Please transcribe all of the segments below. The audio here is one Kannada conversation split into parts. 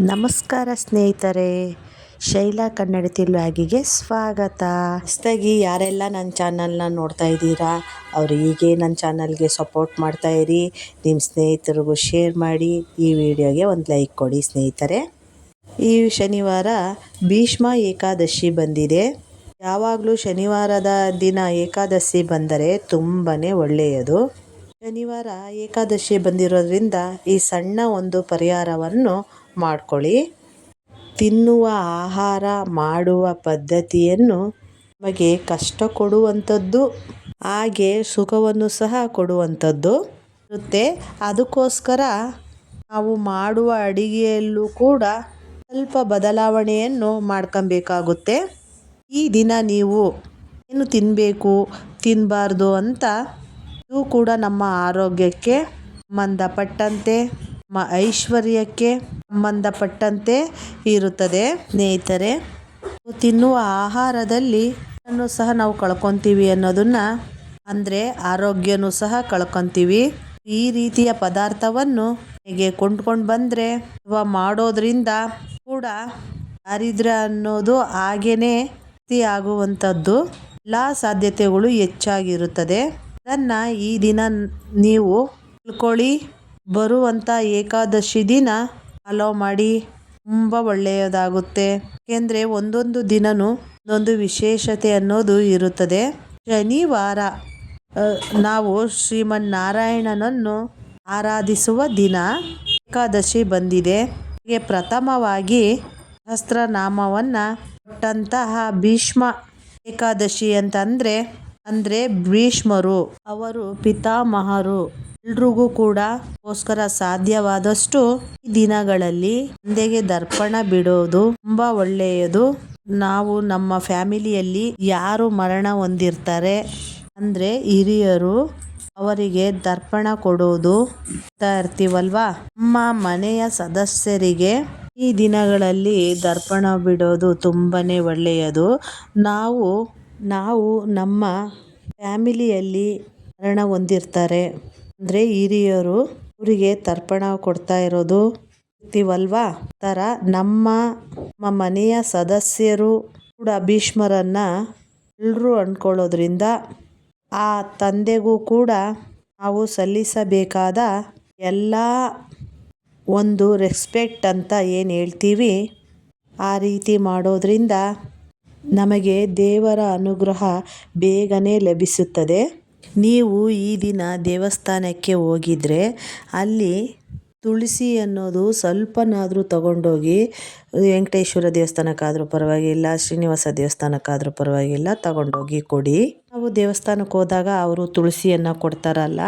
ನಮಸ್ಕಾರ ಸ್ನೇಹಿತರೆ, ಶೈಲಾ ಕನ್ನಡ ವ್ಲಾಗಿಗೆ ಸ್ವಾಗತ. ಹೊಸ್ತಾಗಿ, ಯಾರೆಲ್ಲ ನನ್ನ ಚಾನಲ್ನ ನೋಡ್ತಾ ಇದ್ದೀರಾ, ಅವರು ಹೀಗೆ ನನ್ನ ಚಾನಲ್ಗೆ ಸಪೋರ್ಟ್ ಮಾಡ್ತಾ ಇರಿ. ನಿಮ್ಮ ಸ್ನೇಹಿತರಿಗೂ ಶೇರ್ ಮಾಡಿ, ಈ ವಿಡಿಯೋಗೆ ಒಂದು ಲೈಕ್ ಕೊಡಿ ಸ್ನೇಹಿತರೆ. ಈ ಶನಿವಾರ ಭೀಷ್ಮ ಏಕಾದಶಿ ಬಂದಿದೆ. ಯಾವಾಗಲೂ ಶನಿವಾರದ ದಿನ ಏಕಾದಶಿ ಬಂದರೆ ತುಂಬಾ ಒಳ್ಳೆಯದು. ಶನಿವಾರ ಏಕಾದಶಿ ಬಂದಿರೋದ್ರಿಂದ ಈ ಸಣ್ಣ ಒಂದು ಪರಿಹಾರವನ್ನು ಮಾಡ್ಕೊಳ್ಳಿ. ತಿನ್ನುವ ಆಹಾರ ಮಾಡುವ ಪದ್ಧತಿಯನ್ನು ನಮಗೆ ಕಷ್ಟ ಕೊಡುವಂಥದ್ದು, ಹಾಗೆ ಸುಖವನ್ನು ಸಹ ಕೊಡುವಂಥದ್ದು ಇರುತ್ತೆ. ಅದಕ್ಕೋಸ್ಕರ ನಾವು ಮಾಡುವ ಅಡಿಗೆಯಲ್ಲೂ ಕೂಡ ಸ್ವಲ್ಪ ಬದಲಾವಣೆಯನ್ನು ಮಾಡ್ಕೊಬೇಕಾಗುತ್ತೆ. ಈ ದಿನ ನೀವು ಏನು ತಿನ್ನಬೇಕು ತಿನ್ನಬಾರ್ದು ಅಂತ ಇದು ಕೂಡ ನಮ್ಮ ಆರೋಗ್ಯಕ್ಕೆ ಸಂಬಂಧಪಟ್ಟಂತೆ. ನಮ್ಮ ಐಶ್ವರ್ಯಕ್ಕೆ ಸಂಬಂಧಪಟ್ಟಂತೆ ಇರುತ್ತದೆ. ಸ್ನೇಹಿತರೆ ತಿನ್ನುವ ಆಹಾರದಲ್ಲಿ ಸಹ ನಾವು ಕಳ್ಕೊತೀವಿ ಅನ್ನೋದನ್ನು, ಅಂದರೆ ಆರೋಗ್ಯನೂ ಸಹ ಕಳ್ಕೊತೀವಿ. ಈ ರೀತಿಯ ಪದಾರ್ಥವನ್ನು ಹೇಗೆ ಕೊಂಡ್ಕೊಂಡು ಬಂದರೆ, ಅಥವಾ ಮಾಡೋದ್ರಿಂದ ಕೂಡ ದಾರಿದ್ರ್ಯ ಅನ್ನೋದು ಹಾಗೇನೆ ಆಗುವಂಥದ್ದು, ಎಲ್ಲ ಸಾಧ್ಯತೆಗಳು ಹೆಚ್ಚಾಗಿರುತ್ತದೆ. ಅದನ್ನು ಈ ದಿನ ನೀವು ತಿಳ್ಕೊಳ್ಳಿ. ಬರುವಂಥ ಏಕಾದಶಿ ದಿನ ಫಾಲೋ ಮಾಡಿ ತುಂಬ ಒಳ್ಳೆಯದಾಗುತ್ತೆ. ಏಕೆಂದರೆ ಒಂದೊಂದು ದಿನವೂ ಒಂದು ವಿಶೇಷತೆ ಅನ್ನೋದು ಇರುತ್ತದೆ. ಶನಿವಾರ ನಾವು ಶ್ರೀಮನ್ನಾರಾಯಣನನ್ನು ಆರಾಧಿಸುವ ದಿನ ಏಕಾದಶಿ ಬಂದಿದೆ. ಹೀಗೆ ಪ್ರಥಮವಾಗಿ ಸಹಸ್ರನಾಮವನ್ನು ಕೊಟ್ಟಂತಹ ಭೀಷ್ಮ ಏಕಾದಶಿ ಅಂತಂದರೆ, ಅಂದರೆ ಭೀಷ್ಮರು, ಅವರು ಪಿತಾಮಹರು. ಎಲ್ರಿಗೂ ಕೂಡ ಗೋಸ್ಕರ ಸಾಧ್ಯವಾದಷ್ಟು ಈ ದಿನಗಳಲ್ಲಿ ತಂದೆಗೆ ದರ್ಪಣ ಬಿಡೋದು ತುಂಬಾ ಒಳ್ಳೆಯದು. ನಾವು ನಮ್ಮ ಫ್ಯಾಮಿಲಿಯಲ್ಲಿ ಯಾರು ಮರಣ ಹೊಂದಿರ್ತಾರೆ ಅಂದ್ರೆ ಹಿರಿಯರು ಅವರಿಗೆ ದರ್ಪಣ ಕೊಡೋದು ಇರ್ತೀವಲ್ವಾ? ನಮ್ಮ ಮನೆಯ ಸದಸ್ಯರಿಗೆ ಈ ದಿನಗಳಲ್ಲಿ ದರ್ಪಣ ಬಿಡೋದು ತುಂಬಾನೇ ಒಳ್ಳೆಯದು. ನಾವು ನಾವು ನಮ್ಮ ಫ್ಯಾಮಿಲಿಯಲ್ಲಿ ಮರಣ ಹೊಂದಿರ್ತಾರೆ. ಅಂದರೆ ಹಿರಿಯರು ಊರಿಗೆ ತರ್ಪಣ ಕೊಡ್ತಾ ಇರೋದು ಇರ್ತೀವಲ್ವಾ ನಮ್ಮ ನಮ್ಮ ಮನೆಯ ಸದಸ್ಯರು ಕೂಡ ಭೀಷ್ಮರನ್ನ ಎಲ್ಲರೂ ಅಂದ್ಕೊಳ್ಳೋದ್ರಿಂದ ಆ ತಂದೆಗೂ ಕೂಡ ನಾವು ಸಲ್ಲಿಸಬೇಕಾದ ಎಲ್ಲ ಒಂದು ರೆಸ್ಪೆಕ್ಟ್ ಅಂತ ಏನು ಹೇಳ್ತೀವಿ, ಆ ರೀತಿ ಮಾಡೋದ್ರಿಂದ ನಮಗೆ ದೇವರ ಅನುಗ್ರಹ ಬೇಗನೆ ಲಭಿಸುತ್ತದೆ. ನೀವು ಈ ದಿನ ದೇವಸ್ಥಾನಕ್ಕೆ ಹೋಗಿದ್ರೆ ಅಲ್ಲಿ ತುಳಸಿ ಅನ್ನೋದು ಸ್ವಲ್ಪನಾದರೂ ತಗೊಂಡೋಗಿ ವೆಂಕಟೇಶ್ವರ ದೇವಸ್ಥಾನಕ್ಕಾದರೂ ಪರವಾಗಿಲ್ಲ, ಶ್ರೀನಿವಾಸ ದೇವಸ್ಥಾನಕ್ಕಾದರೂ ಪರವಾಗಿಲ್ಲ, ತಗೊಂಡೋಗಿ ಕೊಡಿ. ನಾವು ದೇವಸ್ಥಾನಕ್ಕೆ ಹೋದಾಗ ಅವರು ತುಳಸಿಯನ್ನು ಕೊಡ್ತಾರಲ್ಲ,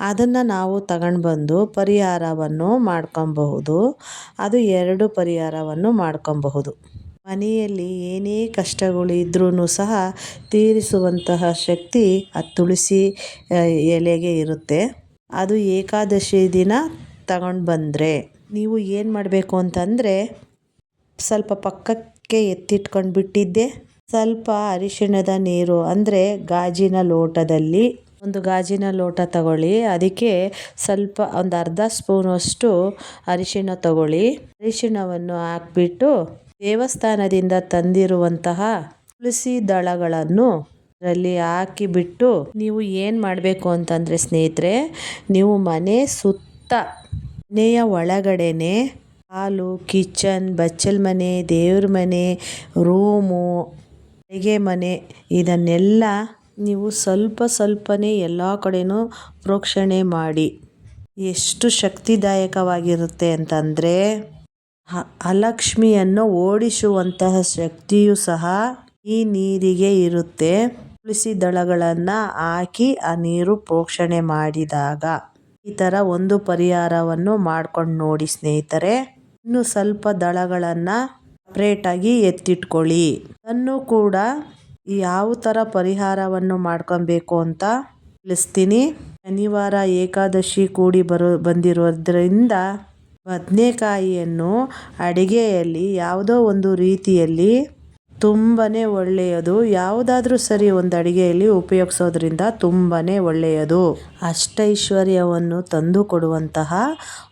ಅದನ್ನು ನಾವು ತಗೊಂಡು ಬಂದು ಪರಿಹಾರವನ್ನು ಮಾಡ್ಕೊಬಹುದು. ಅದು ಎರಡು ಪರಿಹಾರವನ್ನು ಮಾಡ್ಕೊಬಹುದು. ಮನೆಯಲ್ಲಿ ಏನೇ ಕಷ್ಟಗಳು ಇದ್ರೂ ಸಹ ತೀರಿಸುವಂತಹ ಶಕ್ತಿ ಆ ತುಳಸಿ ಎಲೆಗೆ ಇರುತ್ತೆ. ಅದು ಏಕಾದಶಿ ದಿನ ತಗೊಂಡು ಬಂದರೆ ನೀವು ಏನು ಮಾಡಬೇಕು ಅಂತಂದರೆ ಸ್ವಲ್ಪ ಪಕ್ಕಕ್ಕೆ ಎತ್ತಿಟ್ಕೊಂಡು ಬಿಟ್ಟಿದ್ದೆ. ಸ್ವಲ್ಪ ಅರಿಶಿಣದ ನೀರು ಅಂದರೆ ಗಾಜಿನ ಲೋಟದಲ್ಲಿ ಒಂದು ಗಾಜಿನ ಲೋಟ ತಗೊಳ್ಳಿ. ಅದಕ್ಕೆ ಸ್ವಲ್ಪ ಒಂದು ಅರ್ಧ ಸ್ಪೂನಷ್ಟು ಅರಿಶಿಣ ತಗೊಳ್ಳಿ. ಅರಿಶಿಣವನ್ನು ಹಾಕ್ಬಿಟ್ಟು ದೇವಸ್ಥಾನದಿಂದ ತಂದಿರುವಂತಹ ತುಳಸಿ ದಳಗಳನ್ನು ಅದರಲ್ಲಿ ಹಾಕಿಬಿಟ್ಟು ನೀವು ಏನು ಮಾಡಬೇಕು ಅಂತಂದರೆ ಸ್ನೇಹಿತರೆ, ನೀವು ಮನೆ ಸುತ್ತ ಮನೆಯ ಒಳಗಡೆನೆ ಹಾಲು, ಕಿಚನ್, ಬಚ್ಚಲ್ ಮನೆ, ದೇವ್ರ ಮನೆ, ರೂಮು ಅಡುಗೆ ಮನೆ ಇದನ್ನೆಲ್ಲ ನೀವು ಸ್ವಲ್ಪ ಸ್ವಲ್ಪನೇ ಎಲ್ಲ ಕಡೆಯೂ ಪ್ರೋಕ್ಷಣೆ ಮಾಡಿ. ಎಷ್ಟು ಶಕ್ತಿದಾಯಕವಾಗಿರುತ್ತೆ ಅಂತಂದರೆ ಅಲಕ್ಷ್ಮಿಯನ್ನು ಓಡಿಸುವಂತಹ ಶಕ್ತಿಯು ಸಹ ಈ ನೀರಿಗೆ ಇರುತ್ತೆ. ತುಳಸಿ ದಳಗಳನ್ನು ಹಾಕಿ ಆ ನೀರು ಪೋಷಣೆ ಮಾಡಿದಾಗ ಈ ಥರ ಒಂದು ಪರಿಹಾರವನ್ನು ಮಾಡ್ಕೊಂಡು ನೋಡಿ ಸ್ನೇಹಿತರೆ, ಇನ್ನು ಸ್ವಲ್ಪ ದಳಗಳನ್ನು ಸಪ್ರೇಟಾಗಿ ಎತ್ತಿಟ್ಕೊಳ್ಳಿ. ಅದನ್ನು ಕೂಡ ಯಾವ ಥರ ಪರಿಹಾರವನ್ನು ಮಾಡ್ಕೊಬೇಕು ಅಂತ ತಿಳಿಸ್ತೀನಿ. ಶನಿವಾರ ಏಕಾದಶಿ ಕೂಡಿ ಬರೋ, ಬಂದಿರೋದ್ರಿಂದ ಬದನೆಕಾಯಿಯನ್ನು ಅಡಿಗೆಯಲ್ಲಿ ಯಾವುದೋ ಒಂದು ರೀತಿಯಲ್ಲಿ ತುಂಬಾ ಒಳ್ಳೆಯದು. ಯಾವುದಾದ್ರೂ ಸರಿ ಒಂದು ಅಡಿಗೆಯಲ್ಲಿ ಉಪಯೋಗಿಸೋದ್ರಿಂದ ತುಂಬಾ ಒಳ್ಳೆಯದು. ಅಷ್ಟೈಶ್ವರ್ಯವನ್ನು ತಂದು ಕೊಡುವಂತಹ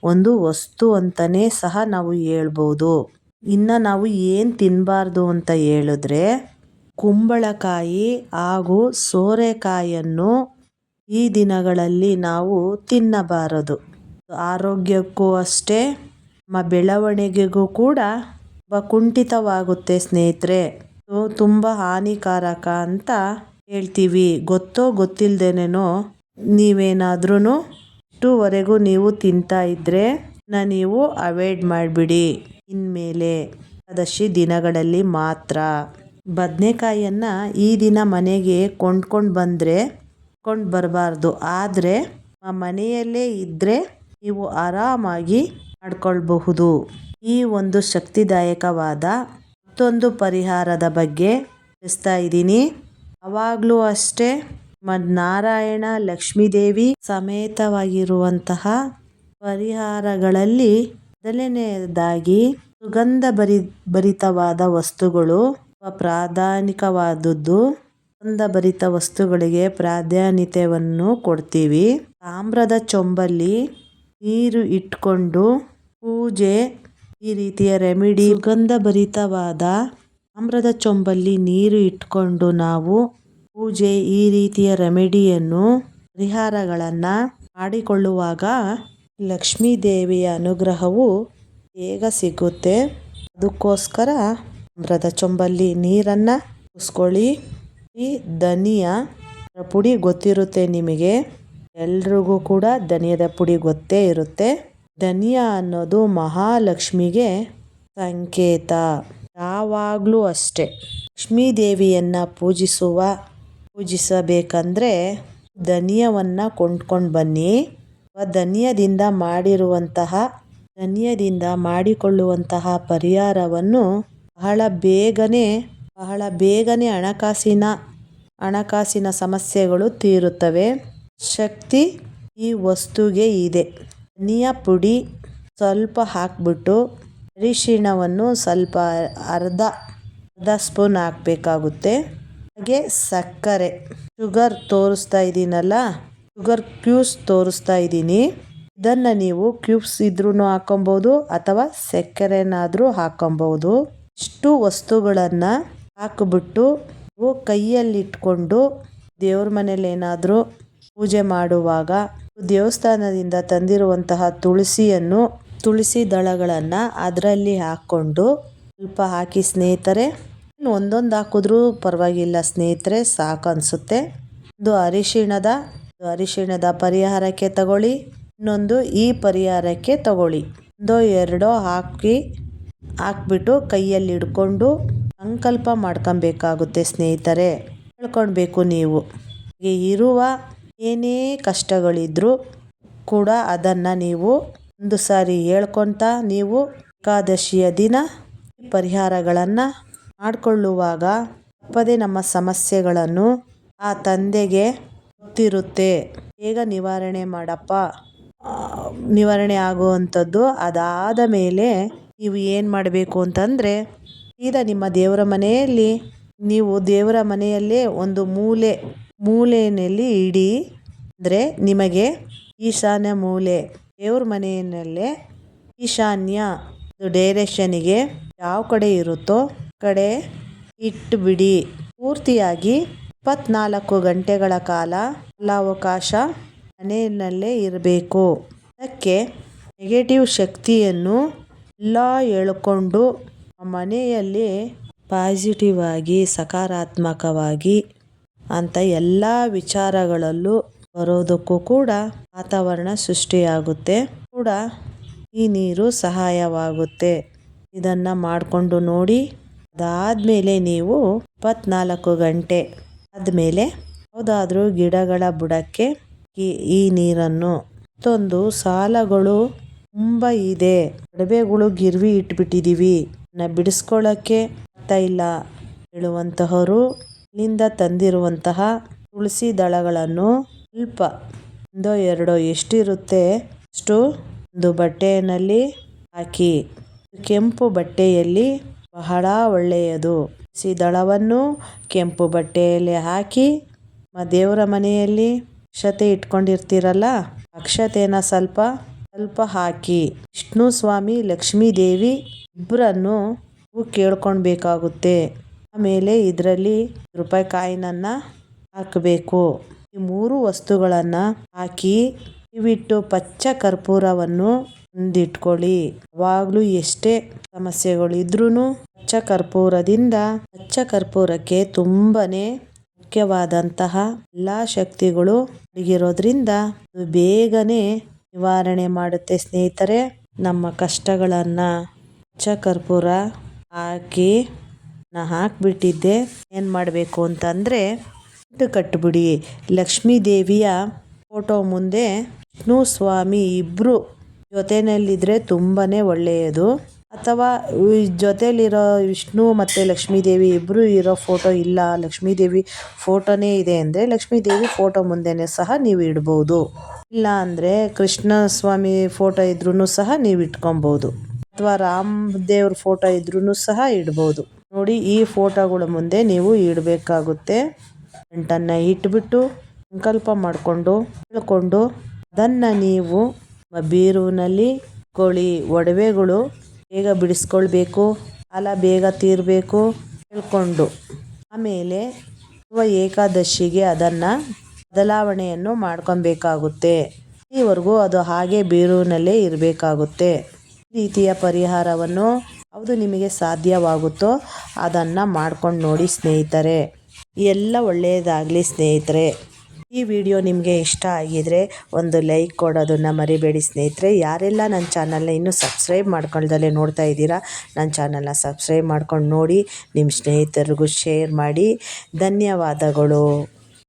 ಒಂದು ವಸ್ತು ಅಂತಲೇ ಸಹ ನಾವು ಹೇಳ್ಬೋದು. ಇನ್ನು ನಾವು ಏನು ತಿನ್ನಬಾರ್ದು ಅಂತ ಹೇಳಿದ್ರೆ ಕುಂಬಳಕಾಯಿ ಹಾಗೂ ಸೋರೆಕಾಯಿಯನ್ನು ಈ ದಿನಗಳಲ್ಲಿ ನಾವು ತಿನ್ನಬಾರದು. ಆರೋಗ್ಯಕ್ಕೂ ಅಷ್ಟೇ ನಮ್ಮ ಬೆಳವಣಿಗೆಗೂ ಕೂಡ ತುಂಬ ಕುಂಠಿತವಾಗುತ್ತೆ, ಸ್ನೇಹಿತರೆ. ತುಂಬ ಹಾನಿಕಾರಕ ಅಂತ ಹೇಳ್ತೀವಿ. ಗೊತ್ತೋ ಗೊತ್ತಿಲ್ಲದೇನೋ ನೀವೇನಾದ್ರೂ ಇಷ್ಟುವರೆಗೂ ನೀವು ತಿಂತಾ ಇದ್ದರೆ ನೀವು ಅವಾಯ್ಡ್ ಮಾಡಿಬಿಡಿ. ಇನ್ಮೇಲೆ ಏಕಾದಶಿ ದಿನಗಳಲ್ಲಿ ಮಾತ್ರ. ಬದನೆಕಾಯಿಯನ್ನು ಈ ದಿನ ಮನೆಗೆ ಕೊಂಡ್ಕೊಂಡು ಬಂದರೆ ಕೊಂಡು ಬರಬಾರ್ದು ಆದರೆ ಮನೆಯಲ್ಲೇ ಇದ್ದರೆ ನೀವು ಆರಾಮಾಗಿ ಮಾಡ್ಕೊಳ್ಬಹುದು. ಈ ಒಂದು ಶಕ್ತಿದಾಯಕವಾದ ಮತ್ತೊಂದು ಪರಿಹಾರದ ಬಗ್ಗೆ ತಿಳಿಸ್ತಾ ಇದ್ದೀನಿ. ಅವಾಗಲೂ ಅಷ್ಟೇ ನಾರಾಯಣ ಲಕ್ಷ್ಮೀದೇವಿ ಸಮೇತವಾಗಿರುವಂತಹ ಪರಿಹಾರಗಳಲ್ಲಿ ಮೊದಲನೆಯದಾಗಿ ಸುಗಂಧ ಭರಿ, ಭರಿತವಾದ ವಸ್ತುಗಳು ಪ್ರಾಧಾನಿಕವಾದದ್ದು ಸುಗಂಧ ಭರಿತ ವಸ್ತುಗಳಿಗೆ ಪ್ರಾಧಾನ್ಯತೆಯನ್ನು ಕೊಡ್ತೀವಿ. ತಾಮ್ರದ ಚೊಂಬಲ್ಲಿ ನೀರು ಇಟ್ಕೊಂಡು ಪೂಜೆ ಈ ರೀತಿಯ ರೆಮಿಡಿ ಸುಗಂಧ ಭರಿತವಾದ ಆಮ್ರದ ಚೊಂಬಲ್ಲಿ ನೀರು ಇಟ್ಕೊಂಡು ನಾವು ಪೂಜೆ ಈ ರೀತಿಯ ರೆಮಿಡಿಯನ್ನು ಪರಿಹಾರಗಳನ್ನು ಮಾಡಿಕೊಳ್ಳುವಾಗ ಲಕ್ಷ್ಮೀ ದೇವಿಯ ಅನುಗ್ರಹವು ಬೇಗ ಸಿಗುತ್ತೆ. ಅದಕ್ಕೋಸ್ಕರ ಆಮ್ರದ ಚೊಂಬಲ್ಲಿ ನೀರನ್ನು ಕುಸ್ಕೊಳ್ಳಿ. ಈ ಧನಿಯ ಪುಡಿ ಗೊತ್ತಿರುತ್ತೆ ನಿಮಗೆ. ಎಲ್ರಿಗೂ ಕೂಡ ಧನಿಯದ ಪುಡಿ ಗೊತ್ತೇ ಇರುತ್ತೆ. ಧನಿಯಾ ಅನ್ನೋದು ಮಹಾಲಕ್ಷ್ಮಿಗೆ ಸಂಕೇತ. ಯಾವಾಗಲೂ ಅಷ್ಟೇ. ಲಕ್ಷ್ಮೀ ದೇವಿಯನ್ನು ಪೂಜಿಸುವ, ಪೂಜಿಸಬೇಕಂದ್ರೆ ಧನಿಯವನ್ನು ಕೊಂಡ್ಕೊಂಡು ಬನ್ನಿ. ಧನಿಯದಿಂದ ಮಾಡಿರುವಂತಹ, ಧನಿಯದಿಂದ ಮಾಡಿಕೊಳ್ಳುವಂತಹ ಪರಿಹಾರವನ್ನು ಬಹಳ ಬೇಗನೆ ಬಹಳ ಬೇಗನೆ ಹಣಕಾಸಿನ ಹಣಕಾಸಿನ ಸಮಸ್ಯೆಗಳು ತೀರುತ್ತವೆ. ಶಕ್ತಿ ಈ ವಸ್ತುಗೆ ಇದೆ. ಧನಿಯಾ ಪುಡಿ ಸ್ವಲ್ಪ ಹಾಕಿಬಿಟ್ಟು ಅರಿಶಿಣವನ್ನು ಸ್ವಲ್ಪ ಅರ್ಧ ಅರ್ಧ ಸ್ಪೂನ್ ಹಾಕಬೇಕಾಗುತ್ತೆ. ಹಾಗೆ ಸಕ್ಕರೆ, ಶುಗರ್ ತೋರಿಸ್ತಾ ಇದ್ದೀನಲ್ಲ ಶುಗರ್ ಕ್ಯೂಬ್ಸ್ ತೋರಿಸ್ತಾ ಇದ್ದೀನಿ ಇದನ್ನು ನೀವು ಕ್ಯೂಬ್ಸ್ ಇದ್ರೂ ಹಾಕೊಬೋದು ಅಥವಾ ಸಕ್ಕರೆನಾದರೂ ಹಾಕೊಬೋದು. ಇಷ್ಟು ವಸ್ತುಗಳನ್ನು ಹಾಕಿಬಿಟ್ಟು ನೀವು ಕೈಯಲ್ಲಿಟ್ಕೊಂಡು ದೇವ್ರ ಮನೇಲಿ ಏನಾದರೂ ಪೂಜೆ ಮಾಡುವಾಗ ದೇವಸ್ಥಾನದಿಂದ ತಂದಿರುವಂತಹ ತುಳಸಿಯನ್ನು, ತುಳಸಿ ದಳಗಳನ್ನು ಅದರಲ್ಲಿ ಹಾಕ್ಕೊಂಡು ಸ್ವಲ್ಪ ಹಾಕಿ ಸ್ನೇಹಿತರೆ ಒಂದೊಂದು ಹಾಕಿದ್ರೂ ಪರವಾಗಿಲ್ಲ ಸ್ನೇಹಿತರೆ, ಸಾಕು ಅನಿಸುತ್ತೆ. ಒಂದು ಅರಿಶಿಣದ ಅರಿಶಿಣದ ಪರಿಹಾರಕ್ಕೆ ತಗೊಳ್ಳಿ, ಇನ್ನೊಂದು ಈ ಪರಿಹಾರಕ್ಕೆ ತಗೊಳ್ಳಿ. ಒಂದು ಎರಡೋ ಹಾಕಿ, ಹಾಕ್ಬಿಟ್ಟು ಕೈಯಲ್ಲಿ ಹಿಡ್ಕೊಂಡು ಸಂಕಲ್ಪ ಮಾಡ್ಕೊಬೇಕಾಗುತ್ತೆ ಸ್ನೇಹಿತರೆ. ಹೇಳ್ಕೊಳ್ಬೇಕು ನೀವು. ಇರುವ ಏನೇ ಕಷ್ಟಗಳಿದ್ರೂ ಕೂಡ ಅದನ್ನು ನೀವು ಒಂದು ಸಾರಿ ಹೇಳ್ಕೊತಾ ನೀವು ಏಕಾದಶಿಯ ದಿನ ಪರಿಹಾರಗಳನ್ನು ಮಾಡಿಕೊಳ್ಳುವಾಗ ತಪ್ಪದೇ ನಮ್ಮ ಸಮಸ್ಯೆಗಳನ್ನು ಆ ತಂದೆಗೆ ಗೊತ್ತಿರುತ್ತೆ. ಬೇಗ ನಿವಾರಣೆ ಮಾಡಪ್ಪ. ನಿವಾರಣೆ ಆಗುವಂಥದ್ದು ಅದಾದ ಮೇಲೆ ನೀವು ಏನು ಮಾಡಬೇಕು ಅಂತಂದರೆ ಸೀದಾ ನಿಮ್ಮ ದೇವರ ಮನೆಯಲ್ಲಿ ನೀವು ದೇವರ ಮನೆಯಲ್ಲೇ ಒಂದು ಮೂಲೆ, ಮೂಲೆಯಲ್ಲಿ ಇಡಿ ಅಂದರೆ ನಿಮಗೆ ಈಶಾನ್ಯ ಮೂಲೆ, ದೇವ್ರ ಮನೆಯಲ್ಲೇ ಈಶಾನ್ಯ ಡೈರೆಕ್ಷನಿಗೆ ಯಾವ ಕಡೆ ಇರುತ್ತೋ ಕಡೆ ಇಟ್ಟುಬಿಡಿ ಪೂರ್ತಿಯಾಗಿ ಇಪ್ಪತ್ನಾಲ್ಕು ಗಂಟೆಗಳ ಕಾಲ ಅವಕಾಶ ಮನೆಯಲ್ಲೇ ಇರಬೇಕು. ಅದಕ್ಕೆ ನೆಗೆಟಿವ್ ಶಕ್ತಿಯನ್ನು ಎಲ್ಲ ಎಳ್ಕೊಂಡು ಮನೆಯಲ್ಲಿ ಪಾಸಿಟಿವ್ ಆಗಿ, ಸಕಾರಾತ್ಮಕವಾಗಿ ಅಂತ ಎಲ್ಲ ವಿಚಾರಗಳಲ್ಲೂ ಬರೋದಕ್ಕೂ ಕೂಡ ವಾತಾವರಣ ಸೃಷ್ಟಿಯಾಗುತ್ತೆ. ಕೂಡ ಈ ನೀರು ಸಹಾಯವಾಗುತ್ತೆ. ಇದನ್ನು ಮಾಡಿಕೊಂಡು ನೋಡಿ. ಅದಾದಮೇಲೆ ನೀವು ಇಪ್ಪತ್ನಾಲ್ಕು ಗಂಟೆ ಆದಮೇಲೆ ಯಾವುದಾದ್ರೂ ಗಿಡಗಳ ಬುಡಕ್ಕೆ ಈ ನೀರನ್ನು. ಮತ್ತೊಂದು ಸಾಲಗಳು ತುಂಬ ಇದೆ. ಒಡವೆಗಳು ಗಿರ್ವಿ ಇಟ್ಬಿಟ್ಟಿದ್ದೀವಿ ಬಿಡಿಸ್ಕೊಳ್ಳೋಕ್ಕೆ ಆಗ್ತಾ ಇಲ್ಲ ಹೇಳುವಂತಹವರು ಇಲ್ಲಿಂದ ತಂದಿರುವಂತಹ ತುಳಸಿ ದಳಗಳನ್ನು ಸ್ವಲ್ಪ ಒಂದೋ ಎರಡೋ ಎಷ್ಟಿರುತ್ತೆ, ಅಷ್ಟು ಒಂದು ಬಟ್ಟೆಯಲ್ಲಿ ಹಾಕಿ. ಕೆಂಪು ಬಟ್ಟೆಯಲ್ಲಿ ಬಹಳ ಒಳ್ಳೆಯದು. ತುಳಸಿ ದಳವನ್ನು ಕೆಂಪು ಬಟ್ಟೆಯಲ್ಲಿ ಹಾಕಿ, ನಮ್ಮ ದೇವರ ಮನೆಯಲ್ಲಿ ಅಕ್ಷತೆ ಇಟ್ಕೊಂಡಿರ್ತೀರಲ್ಲ, ಅಕ್ಷತೆನ ಸ್ವಲ್ಪ ಸ್ವಲ್ಪ ಹಾಕಿ. ವಿಷ್ಣು ಸ್ವಾಮಿ, ಲಕ್ಷ್ಮೀ ದೇವಿ ಇಬ್ಬರನ್ನು ಕೇಳ್ಕೊಳ್ಬೇಕಾಗುತ್ತೆ. ಆಮೇಲೆ ಇದರಲ್ಲಿ ರೂಪಾಯಿ ಕಾಯಿನನ್ನು ಹಾಕಬೇಕು. ಮೂರು ವಸ್ತುಗಳನ್ನು ಹಾಕಿ ಇವಿಟ್ಟು ಪಚ್ಚ ಕರ್ಪೂರವನ್ನು ಮುಂದಿಟ್ಕೊಳ್ಳಿ. ಯಾವಾಗ್ಲೂ ಎಷ್ಟೇ ಸಮಸ್ಯೆಗಳು ಇದ್ರೂ ಪಚ್ಚ ಕರ್ಪೂರದಿಂದ ಪಚ್ಚ ಕರ್ಪೂರಕ್ಕೆ ತುಂಬನೇ ಮುಖ್ಯವಾದಂತಹ ಎಲ್ಲಾ ಶಕ್ತಿಗಳು ಅಡಗಿರೋದ್ರಿಂದ ಬೇಗನೆ ನಿವಾರಣೆ ಮಾಡುತ್ತೆ ಸ್ನೇಹಿತರೆ. ನಮ್ಮ ಕಷ್ಟಗಳನ್ನು ಪಚ್ಚ ಕರ್ಪೂರ ಹಾಕಿ ನಾ ಹಾಕ್ಬಿಟ್ಟಿದ್ದೆ. ಏನು ಮಾಡಬೇಕು ಅಂತಂದರೆ ಇಟ್ಟು ಲಕ್ಷ್ಮೀ ದೇವಿಯ ಫೋಟೋ ಮುಂದೆ ವಿಷ್ಣು ಸ್ವಾಮಿ ಇಬ್ಬರು ಜೊತೆಯಲ್ಲಿದ್ದರೆ ತುಂಬಾ ಒಳ್ಳೆಯದು. ಅಥವಾ ಜೊತೆಲಿರೋ ವಿಷ್ಣು ಮತ್ತು ಲಕ್ಷ್ಮೀದೇವಿ ಇಬ್ಬರು ಇರೋ ಫೋಟೋ ಇಲ್ಲ. ಲಕ್ಷ್ಮೀದೇವಿ ಫೋಟೋನೇ ಇದೆ ಅಂದರೆ ಲಕ್ಷ್ಮೀದೇವಿ ಫೋಟೋ ಮುಂದೆನೇ ಸಹ ನೀವು ಇಡ್ಬೋದು. ಇಲ್ಲ ಅಂದರೆ ಕೃಷ್ಣ ಸ್ವಾಮಿ ಫೋಟೋ ಇದ್ರೂ ಸಹ ನೀವು ಇಟ್ಕೊಬೋದು. ಅಥವಾ ರಾಮ ದೇವ್ರ ಫೋಟೋ ಇದ್ರೂ ಸಹ ಇಡ್ಬೋದು. ನೋಡಿ ಈ ಫೋಟೋಗಳ ಮುಂದೆ ನೀವು ಇಡಬೇಕಾಗುತ್ತೆ. ಗಂಟನ್ನು ಇಟ್ಬಿಟ್ಟು ಸಂಕಲ್ಪ ಮಾಡಿಕೊಂಡು ಹೇಳ್ಕೊಂಡು ಅದನ್ನು ನೀವು ಬೀರುವಿನಲ್ಲಿ ಕೋಳಿ ಒಡವೆಗಳು ಬೇಗ ಬಿಡಿಸ್ಕೊಳ್ಬೇಕು ಸಾಲ ಬೇಗ ತೀರಬೇಕು ಹೇಳ್ಕೊಂಡು ಆಮೇಲೆ ಏಕಾದಶಿಗೆ ಅದನ್ನು ಬದಲಾವಣೆಯನ್ನು ಮಾಡ್ಕೊಬೇಕಾಗುತ್ತೆ ಈವರೆಗೂ ಅದು ಹಾಗೆ ಬೀರುವಿನಲ್ಲೇ ಇರಬೇಕಾಗುತ್ತೆ. ಈ ರೀತಿಯ ಪರಿಹಾರವನ್ನು ಯಾವುದು ನಿಮಗೆ ಸಾಧ್ಯವಾಗುತ್ತೋ ಅದನ್ನು ಮಾಡ್ಕೊಂಡು ನೋಡಿ ಸ್ನೇಹಿತರೆ. ಎಲ್ಲ ಒಳ್ಳೆಯದಾಗಲಿ ಸ್ನೇಹಿತರೆ. ಈ ವಿಡಿಯೋ ನಿಮಗೆ ಇಷ್ಟ ಆಗಿದರೆ ಒಂದು ಲೈಕ್ ಕೊಡೋದನ್ನು ಮರಿಬೇಡಿ ಸ್ನೇಹಿತರೆ. ಯಾರೆಲ್ಲ ನನ್ನ ಚಾನಲ್ನ ಇನ್ನೂ ಸಬ್ಸ್ಕ್ರೈಬ್ ಮಾಡ್ಕೊಳ್ದಲ್ಲೇ ನೋಡ್ತಾ ಇದ್ದೀರಾ, ನನ್ನ ಚಾನಲ್ನ ಸಬ್ಸ್ಕ್ರೈಬ್ ಮಾಡ್ಕೊಂಡು ನೋಡಿ, ನಿಮ್ಮ ಸ್ನೇಹಿತರಿಗೂ ಶೇರ್ ಮಾಡಿ. ಧನ್ಯವಾದಗಳು.